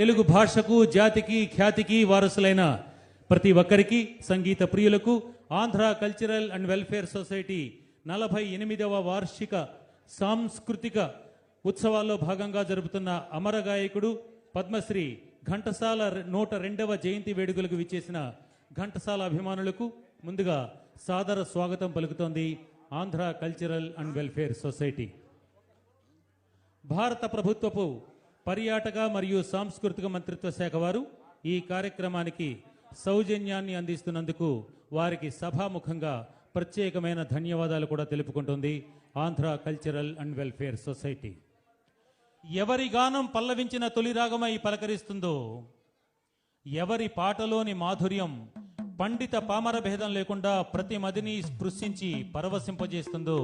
తెలుగు భాషకు జాతికి ఖ్యాతికి వారసులైన ప్రతి ఒక్కరికి సంగీత ప్రియులకు Andhra cultural and welfare society నలభై ఎనిమిదవ వార్షిక సాంస్కృతిక ఉత్సవాల్లో భాగంగా జరుపుతున్న అమర గాయకుడు పద్మశ్రీ ఘంటసాల నూట రెండవ జయంతి వేడుకలకు విచ్చేసిన ఘంటసాల అభిమానులకు ముందుగా సాదర స్వాగతం పలుకుతోంది Andhra cultural and welfare society. భారత ప్రభుత్వపు పర్యాటక మరియు సాంస్కృతిక మంత్రిత్వ శాఖ వారు ఈ కార్యక్రమానికి సౌజన్యాన్ని అందిస్తున్నందుకు వారికి సభాముఖంగా ప్రత్యేకమైన ధన్యవాదాలు కూడా తెలుపుకుంటుంది Andhra cultural and welfare society. ఎవరి గానం పల్లవించిన తొలి రాగమై పలకరిస్తుందో ఎవరి పాటలోని మాధుర్యం పండిత పామర భేదం లేకుండా ప్రతి మదిని స్పృశించి పరవశింపజేస్తుందో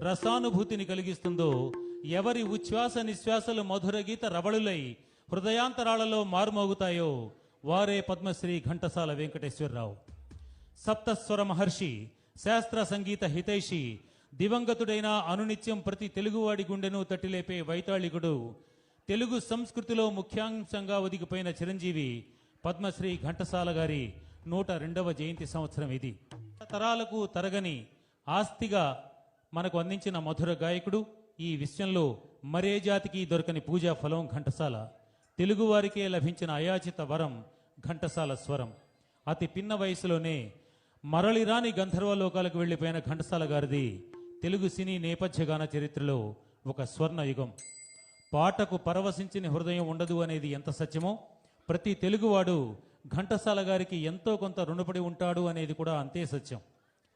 రసానుభూతిని కలిగిస్తుందో ఎవరి ఉచ్ఛ్వాస నిశ్వాసలు మధుర గీత రవళులై హృదయాంతరాలలో మారుమోగుతాయో వారే పద్మశ్రీ ఘంటసాల వెంకటేశ్వరరావు. సప్తస్వర మహర్షి శాస్త్ర సంగీత హితైషి దివంగతుడైన అనునిత్యం ప్రతి తెలుగువాడి గుండెను తట్టిలేపే వైతాళికుడు తెలుగు సంస్కృతిలో ముఖ్యాంశంగా ఒదిగిపోయిన చిరంజీవి పద్మశ్రీ ఘంటసాల గారి నూట రెండవ జయంతి సంవత్సరం ఇది. తరాలకు తరగని ఆస్తిగా మనకు అందించిన మధుర గాయకుడు ఈ విషయంలో మరే జాతికి దొరకని పూజా ఫలం ఘంటసాల. తెలుగువారికే లభించిన అయాచిత వరం ఘంటసాల స్వరం. అతి పిన్న వయసులోనే మరలిరాని గంధర్వ లోకాలకు వెళ్ళిపోయిన ఘంటసాల గారిది తెలుగు సినీ నేపథ్య గాన చరిత్రలో ఒక స్వర్ణయుగం. పాటకు పరవశించిన హృదయం ఉండదు అనేది ఎంత సత్యమో ప్రతి తెలుగువాడు ఘంటసాల గారికి ఎంతో కొంత రుణపడి ఉంటాడు అనేది కూడా అంతే సత్యం.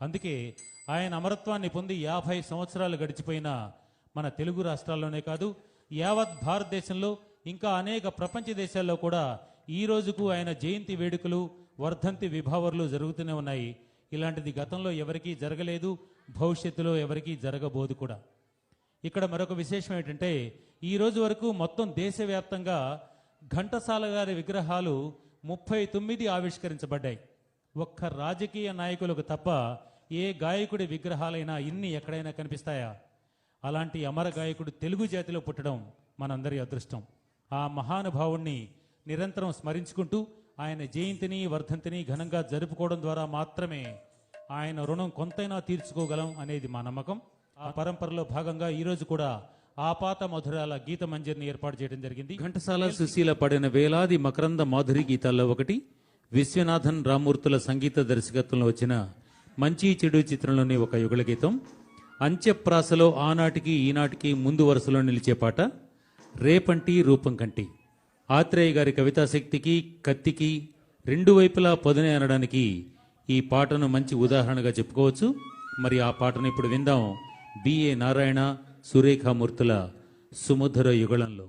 అందుకే ఆయన అమరత్వాన్ని పొంది యాభై సంవత్సరాలు గడిచిపోయిన మన తెలుగు రాష్ట్రాల్లోనే కాదు యావత్ భారతదేశంలో ఇంకా అనేక ప్రపంచ దేశాల్లో కూడా ఈ రోజుకు ఆయన జయంతి వేడుకలు వర్ధంతి విభావర్లు జరుగుతూనే ఉన్నాయి. ఇలాంటిది గతంలో ఎవరికీ జరగలేదు భవిష్యత్తులో ఎవరికీ జరగబోదు కూడా. ఇక్కడ మరొక విశేషం ఏంటంటే ఈ రోజు వరకు మొత్తం దేశవ్యాప్తంగా ఘంటసాల గారి విగ్రహాలు ముప్పై తొమ్మిది ఆవిష్కరించబడ్డాయి. ఒక్క రాజకీయ నాయకులకు తప్ప ఏ గాయకుడి విగ్రహాలైనా ఇన్ని ఎక్కడైనా కనిపిస్తాయా? అలాంటి అమర గాయకుడు తెలుగు జాతిలో పుట్టడం మనందరి అదృష్టం. ఆ మహానుభావుణ్ణి నిరంతరం స్మరించుకుంటూ ఆయన జయంతిని వర్ధంతిని ఘనంగా జరుపుకోవడం ద్వారా మాత్రమే ఆయన రుణం కొంతైనా తీర్చుకోగలం అనేది మా నమ్మకం. ఆ పరంపరలో భాగంగా ఈరోజు కూడా ఆపాత మధురాల గీత మంజరిని ఏర్పాటు చేయడం జరిగింది. ఘంటసాల సుశీల పడిన వేలాది మకరంద మాధురి గీతాల్లో ఒకటి విశ్వనాథన్ రామూర్తుల సంగీత దర్శకత్వంలో వచ్చిన మంచి చెడు చిత్రంలోని ఒక యుగళ గీతం. అంత్యప్రాసలో ఆనాటికి ఈనాటికి ముందు వరుసలో నిలిచే పాట రేపంటి రూపం కంటి. ఆత్రేయ గారి కవితాశక్తికి కత్తికి రెండు వైపులా పొదనే అనడానికి ఈ పాటను మంచి ఉదాహరణగా చెప్పుకోవచ్చు. మరి ఆ పాటను ఇప్పుడు విందాం. బిఏ నారాయణ సురేఖామూర్తుల సుమధుర యుగళంలో.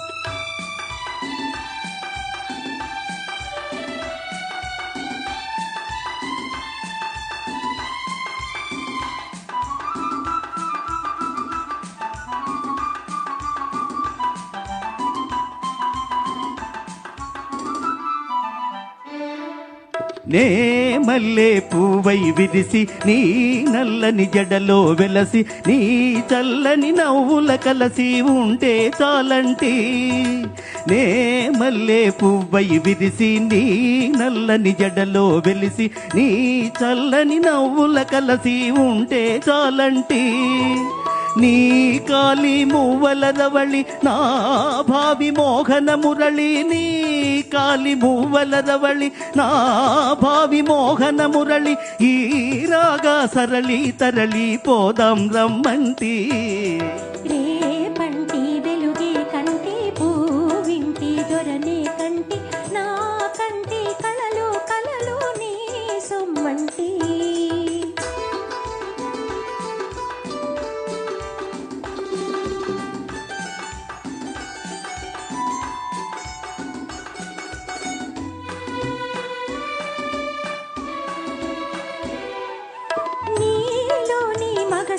మల్లె పువ్వై విరిసి నీ నల్లని జడలో వెలసి నీ చల్లని నవ్వుల కలసి ఉంటే చాలంటి. నే మల్లే పువ్వై విరిసి నీ నల్లని జడలో వెలిసి నీ చల్లని నవ్వుల కలసి ఉంటే చాలంటి. నీ కాలి మువ్వల రవళి నా భావి మోహన మురళి నీ కాలి మువ్వల రవళి నా భావి మోహన మురళి ఈ రాగా సరళి తరళి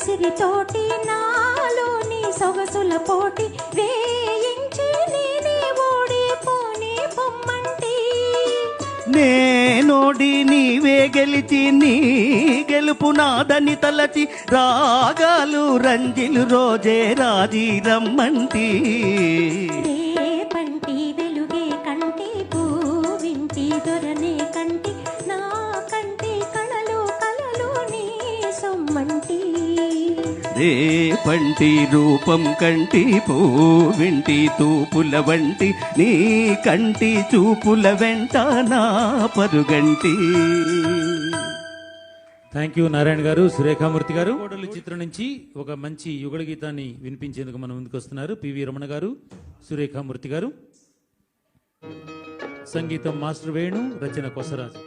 నీలోని నాలోని సొగసుల పోటీ. వేయించి నేనే ఓడిపోని పొమ్మంటి. నేనోడి నీవే గెలిచి నీ గెలుపు నాదని తలచి రాగాలు రంజిలు రోజే రాజీ రమ్మంటి. రేపంటి రూపం కంటి పూవింటి తూపుల వంటి నీ కంటి చూపుల వెంట నా పరుగంటి. థ్యాంక్ యూ నారాయణ గారు సురేఖామూర్తి గారు. కోడలి చిత్రం నుంచి ఒక మంచి యుగళ గీతాన్ని వినిపించేందుకు మన ముందుకు వస్తున్నారు. పివి రమణ గారు సురేఖామూర్తి గారు. సంగీతం మాస్టర్ వేణు రచన కొసరాజు.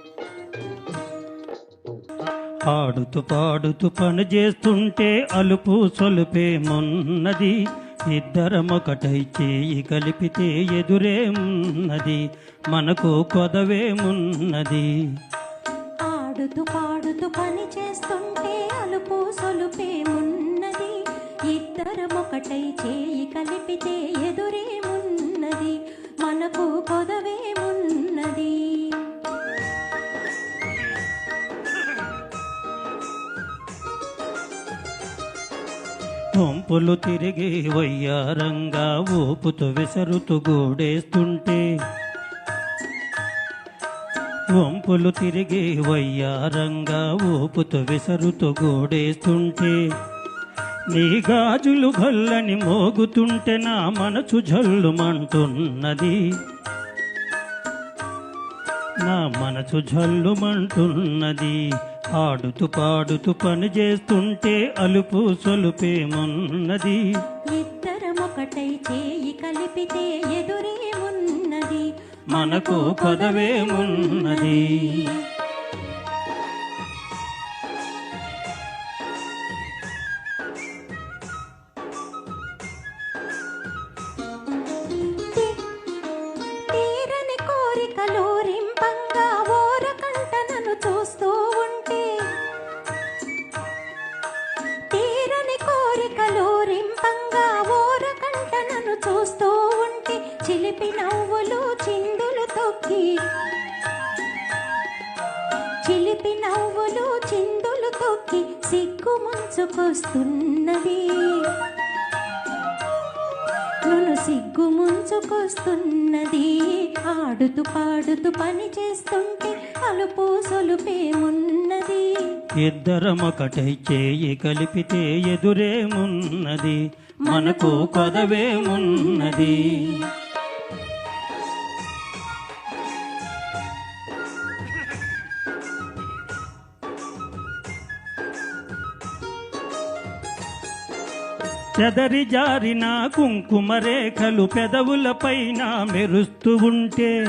పాడుతూ పాడుతూ పని చేస్తుంటే అలుపు సొలుపేమున్నది ఇద్దరమొకటై చేయి కలిపితే ఎదురేమున్నది మనకు కొదవేమున్నది ఆడుతూ పాడుతూ పని చేస్తుంటే అలుపు సొలుపేమున్నది ఇద్దరం ఒకటై చేయి కలిపితే ఎదురేమున్నది మనకు కొదవేమున్నది వంపులు తిరిగి వయ్యారంగా ఊపుతూ విసరుతూ గూడేస్తుంటే. వంపులు తిరిగి వయ్యారంగా ఊపుతూ విసరుతూ గూడేస్తుంటే. నీ గాజులు భల్లని మోగుతుంటే నా మనసు జల్లుమంటున్నది. నా మనసు జల్లుమంటున్నది. ఆడుతూ పాడుతూ పని చేస్తుంటే అలుపు సొలుపేమున్నది ఇద్దరం ఒకటై చేయి కలిపితే ఎదురేమున్నది మనకు పదవేమున్నది ఇద్దరమొకటై చేయి కలిపితే ఎదురేమున్నది? మనకు కొదవేమున్నది? చెదరి జారిన కుంకుమ రేఖలు పెదవులపైన మెరుస్తూ ఉంటే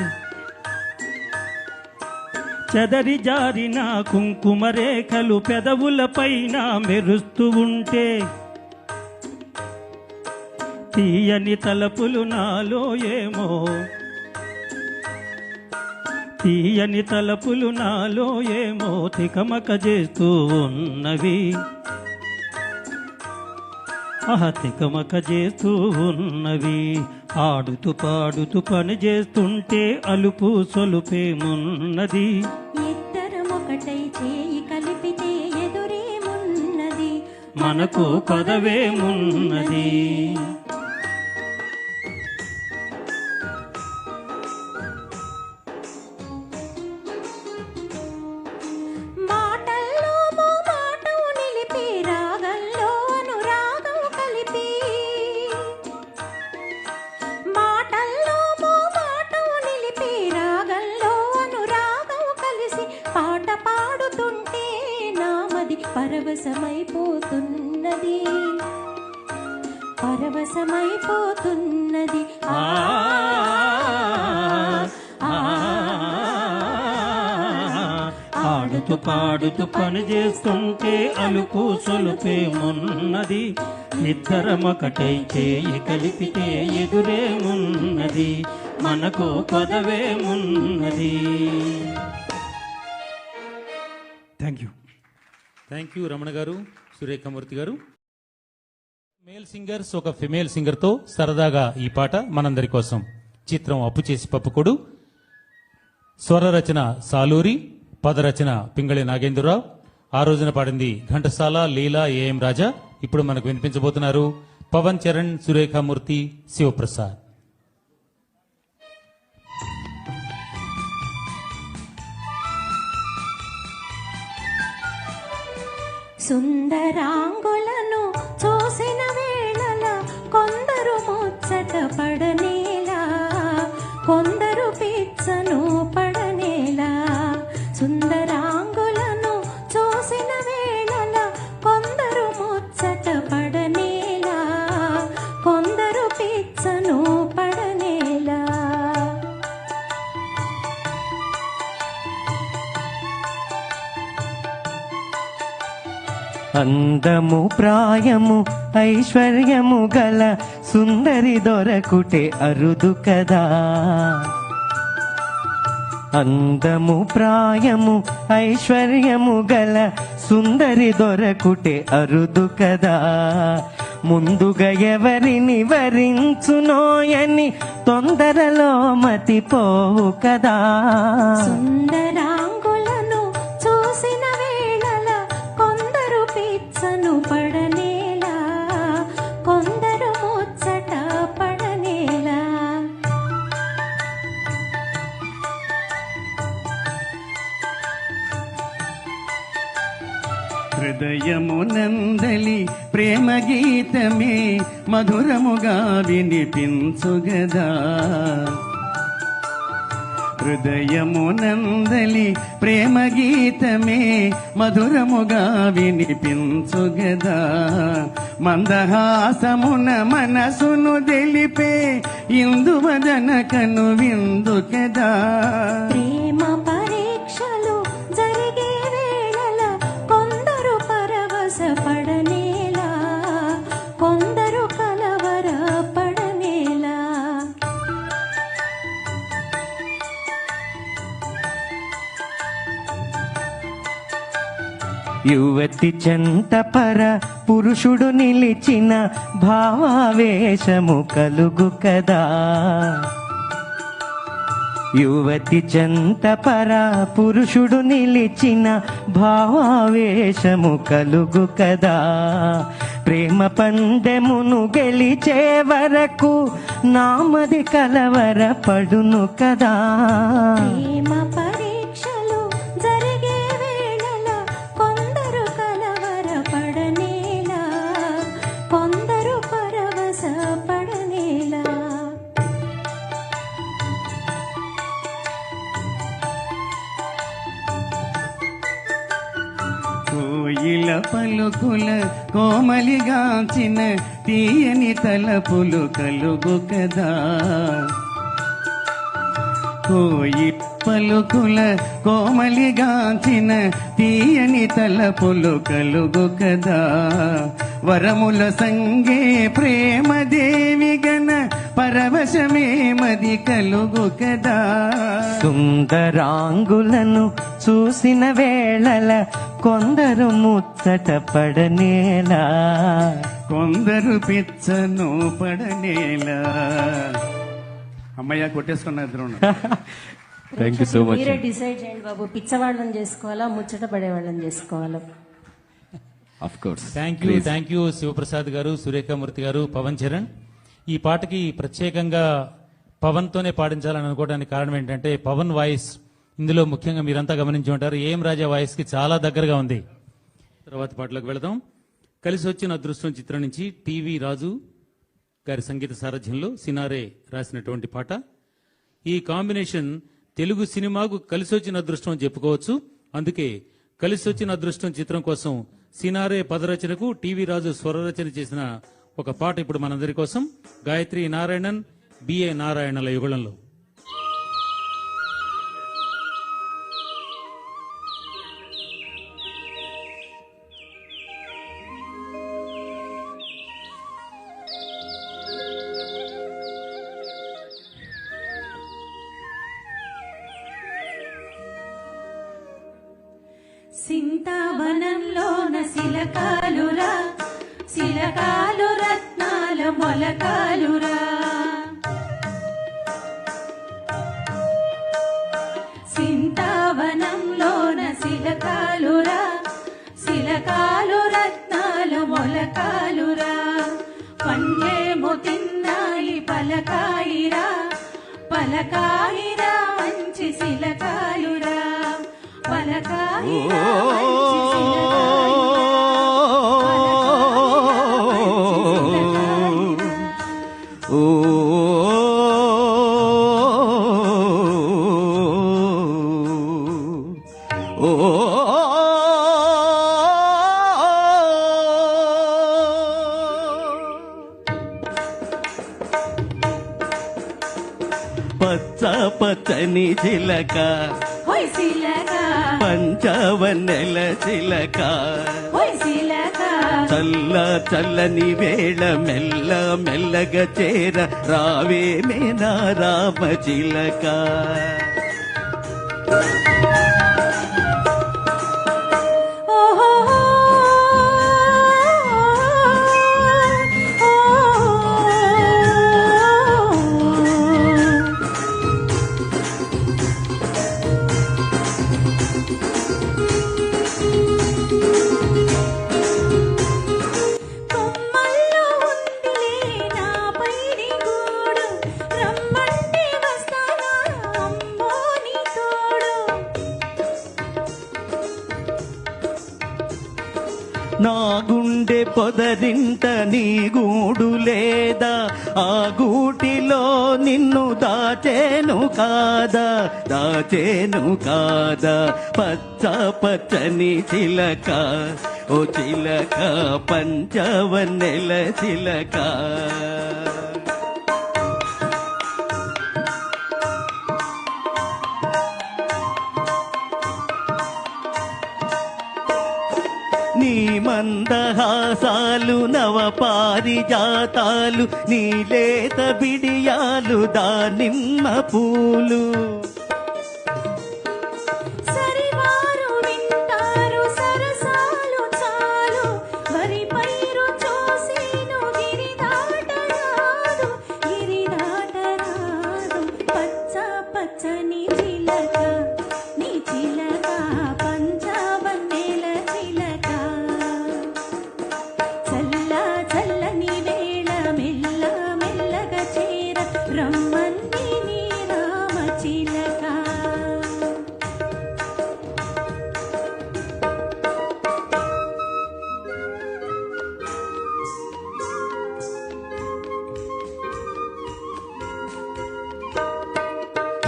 చెదరి జారిన కుంకుమ రేఖలు పెదవులపైన మెరుస్తూ ఉంటే తీయని తలపులు నాలో ఏమో. తీయని తలపులు నాలో ఏమో తికమక చేస్తూ ఉన్నవి. ఆహ తికమక చేస్తూ ఉన్నవి. ఆడుతూ పాడుతూ పని చేస్తుంటే అలుపు సొలుపేమున్నది ఇద్దరం చేయి కలిపితే ఎదురేమున్నది మనకు పదవేమున్నది పరవశమైపోతున్నది పరవశమైపోతున్నది. ఆ ఆడుతూ పాడుతూ పని చేస్తుంటే అలుపు సొలుపేమున్నది ఇద్దరమొకటై చేయి కలిపితే ఎదురేమున్నది మనకు పదవేమున్నది థ్యాంక్ యూ రమణ గారు సురేఖమూర్తి గారు. మేల్ సింగర్స్ ఒక ఫిమేల్ సింగర్తో సరదాగా ఈ పాట మనందరి కోసం చిత్రం అప్పు చేసి పప్పుకొడు స్వర రచన సాలూరి పదరచన పింగళి నాగేంద్రరావు. ఆ రోజున పాడింది ఘంటసాల లీలా ఏఎం రాజా. ఇప్పుడు మనకు వినిపించబోతున్నారు పవన్ చరణ్ సురేఖామూర్తి శివప్రసాద్. సుందరాంగులను చూసిన వేళల కొందరు ముచ్చట పడనేలా కొందరు పిచ్చను పడ అందము ప్రాయము ఐశ్వర్యము గల సుందరి దొరకుటే అరుదు కదా. అందము ప్రాయము ఐశ్వర్యము గల సుందరి దొరకుటే అరుదు కదా. ముందుగా ఎవరిని వరించునోయని తొందరలో మతిపోవు కదా. సుందరా హృదయమునందలి ప్రేమ గీతమే మధురముగా వినిపించుగదా. హృదయమునందలి ప్రేమ గీతమే మధురముగా వినిపించుగదా. మందహాసమున మనసును తెలిపే ఇందువదన కను విందు కదా ప్రేమ యువతి చెంత పర పురుషుడు నిలిచిన భావావేశము కలుగు కదా. యువతి చెంత పర పురుషుడు నిలిచిన భావావేశము కలుగు కదా. ప్రేమ పందెమును గెలిచే వరకు నామది కలవర పడును కదా. ప్రేమ పలుకుల కోమలిగాచిన తీయని తలపులు కలుగు కదా కోయి పలుకుల కోమలిగాచిన తీయని తలపులు కలుగు కదా వరముల సంగే ప్రేమ దేవి గన పరవశమే మది కలుగు కదా సుందరాంగులను చూసిన వేళల కొందరు ముచ్చట పడనేలా. కొందరు పిచ్చను పడనేలా. అమ్మయ్య కొట్టేసుకున్న ఇద్దరు థ్యాంక్ యూ సో మచ్ మీరే డిసైడ్ చేయండి బాబు. పిచ్చవాళ్ళని చేసుకోవాలా ముచ్చట పడేవాళ్ళని చేసుకోవాలా? Of course thank you thank you Shivaprasad garu Surekhamurthy garu Pawan Charan. ఈ పాటకి ప్రత్యేకంగా పవన్ తోనే పాడించాలని అనుకోవడానికి కారణం ఏంటంటే పవన్ వాయిస్ ఇందులో ముఖ్యంగా మీరంతా గమనించి ఉంటారు. ఏం రాజా వాయిస్కి చాలా దగ్గరగా ఉంది. తర్వాత పాటలకు వెళదాం. కలిసి వచ్చిన అదృష్టం చిత్రం నుంచి టీవీ రాజు గారి సంగీత సారథ్యంలో సినారే రాసినటువంటి పాట. ఈ కాంబినేషన్ తెలుగు సినిమాకు కలిసి వచ్చిన అదృష్టం చెప్పుకోవచ్చు. అందుకే కలిసి వచ్చిన అదృష్టం చిత్రం కోసం సినారే పదరచనకు టీవీ రాజు స్వరరచన చేసిన ఒక పాట ఇప్పుడు మనందరి కోసం. గాయత్రి నారాయణన్ బిఏ నారాయణల యుగళంలో. సింతావనంలోన శిలకాలురా శిలకాలు రత్నాల మొలకాలురా. సింతావనంలోన శిలకాలురా శిలకాలు రత్నాల మొలకాలురా. పండేమో తిన్నాయి పలకాయిరా పలకాయిరా మంచి శిలకాలురా. పచ్చ పచ్చని చిలక హోయ్ శిలక పంచవన్నెల చిలక శిలక. చల్ల చల్లని వేళ మెల్ల మెల్లగా చేర రావే మేనా రామ చిలక గుండె నీ గూడు లేదా? ఆ గూటిలో నిన్ను దాచేను కాదా? దాచేను కాదా? పచ్చ పచ్చని చిలక ఓ చిలక పంచవన్నెల చిలక. నీ మందహాసాలు నవ పారిజాతాలు నీ లేత బిడియాలు దానిమ్మ పూలు.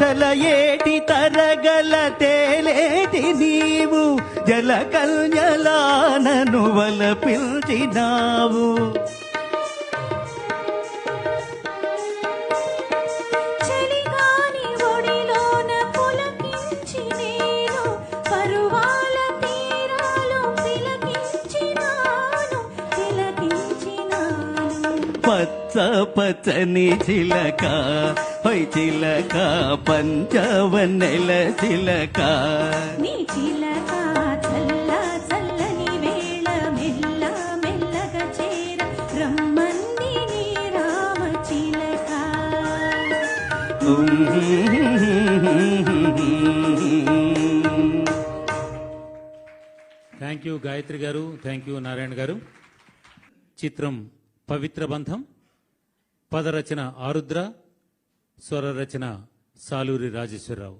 చలయేటి తరగల తేలేటి నీవు జల కల్యలానను వల పిల్చినావు చలిగాని ఒడిలోన పులకించి నేను పరువాల తీరాలు తిలకించినాను తిలకించినాను. పచ్చ పచ్చని చిలక హొయ్ చిలక పంచవన్నెల చిలక. నీ చిలక చల్ల చల్లని వేళ మెల్ల మెల్లగా చేర. రమ్మంది నీ రామ చిలక. థ్యాంక్ థ్యాంక్ యూ గాయత్రి గారు థ్యాంక్ యూ నారాయణ గారు చిత్రం పవిత్ర బంధం పదరచన ఆరుద్ర స్వర రచన సాలూరి రాజేశ్వరరావు.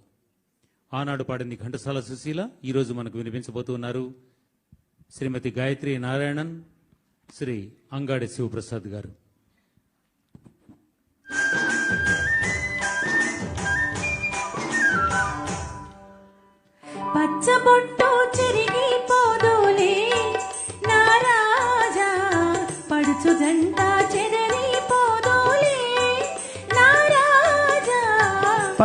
ఆనాడు పాడింది ఘంటసాల సుశీల ఈరోజు మనకు వినిపించబోతున్నారు శ్రీమతి గాయత్రి నారాయణన్ శ్రీ అంగాడి శివప్రసాద్ గారు. పచ్చబొట్టు చెరిగిపోదులే పడుచు జంట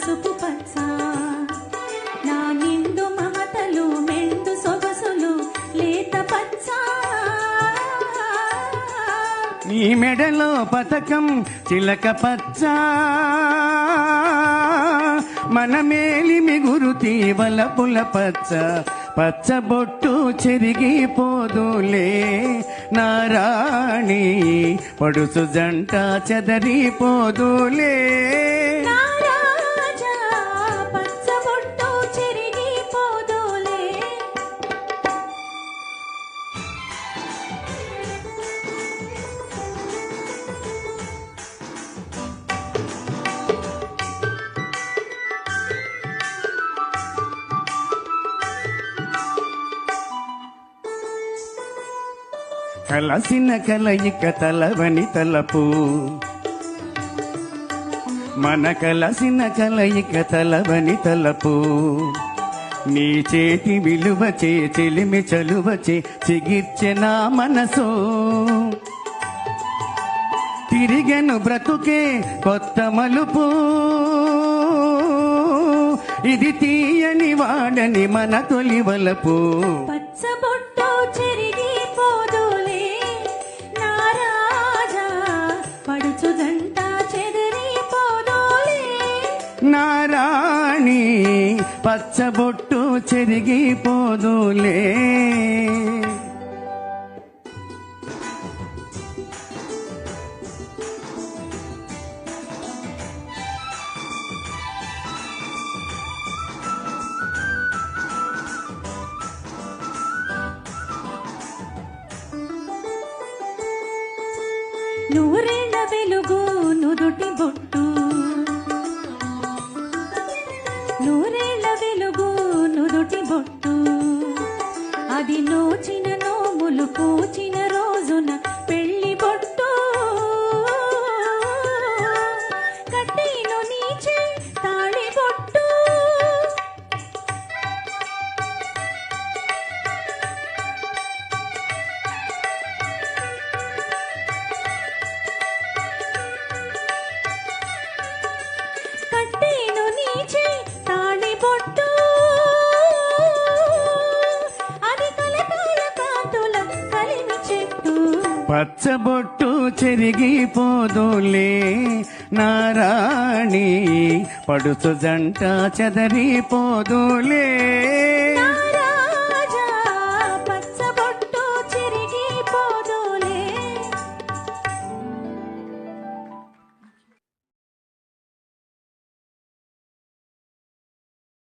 పసుపు పచ్చ. నా నిండు మమతలు మెండు సొగసులు లేత పచ్చ. నీ మెడలో పథకం చిలక పచ్చ. మన మేలిమి గురుతి వలపుల పచ్చ. పచ్చబొట్టు చెరిగిపోదులే నారాణి. పడుసు జంట చెదరిపోదులే కలసిన కలయిక తలవని తలపు. మన కలసిన కలయిక తలవని తలపు. నీ చేతి విలువచే చెలిమి చలువచే చిగిర్చె నా మనసు. తిరిగను బ్రతుకే కొత్త మలుపు. ఇది తీయని వాడని మన తొలి నారాణి పచ్చబొట్టు చెరిగిపోదులే. చెరిగిపోదులే నారాణి పడుతు జంట చెదరిపోదులే